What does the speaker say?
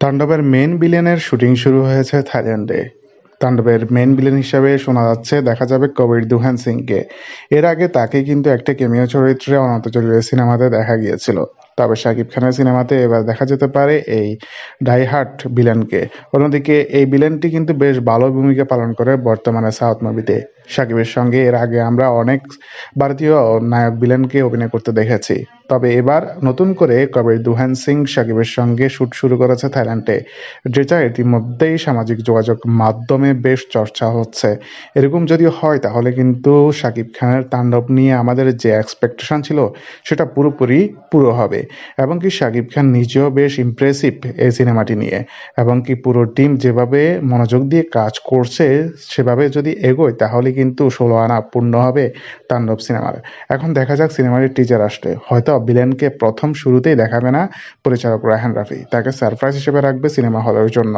তাণ্ডবের main বিলেনের shooting শুরু হয়েছে থাইল্যান্ডে। তাণ্ডবের মেন ভিলেন হিসাবে শোনা যাচ্ছে, দেখা যাবে কবির দুহান সিংকে। এর আগে তাকে কিন্তু একটা কেমিও চরিত্রে অনন্ত জলিলের সিনেমাতে দেখা গিয়েছিল। তবে শাকিব খানের সিনেমাতে এবার দেখা যেতে পারে এই ডাইহার্ট ভিলেনকে। অন্যদিকে এই ভিলেনটি কিন্তু বেশ ভালো ভূমিকা পালন করে বর্তমানে সাউথ মুভিতে। শাকিবের সঙ্গে এর আগে আমরা অনেক ভারতীয় নায়ক ভিলেনকে অভিনয় করতে দেখেছি। তবে এবার নতুন করে কবির দুহান সিং শাকিবের সঙ্গে শুট শুরু করেছে থাইল্যান্ডে, যেটা ইতিমধ্যেই সামাজিক যোগাযোগ মাধ্যমে বেশ চর্চা হচ্ছে। এরকম যদি হয় তাহলে কিন্তু শাকিব খানের তাণ্ডব নিয়ে আমাদের যে এক্সপেকটেশন ছিল, সেটা পুরোপুরি পুরো হবে। এবং কি শাকিব খান নিজেও বেশ ইমপ্রেসিভ এই সিনেমাটি নিয়ে। এবং কি পুরো টিম যেভাবে মনোযোগ দিয়ে কাজ করছে, সেভাবে যদি এগোয়, তাহলে কিন্তু ষোলো আনা পূর্ণ হবে তাণ্ডব সিনেমার। এখন দেখা যাক সিনেমাটির টিজার আসলে হয়তো ভিলেনকে প্রথম শুরুতেই দেখাবে না পরিচালক রায়হান রাফি। তাকে সারপ্রাইজ হিসেবে রাখবে সিনেমা হলের জন্য।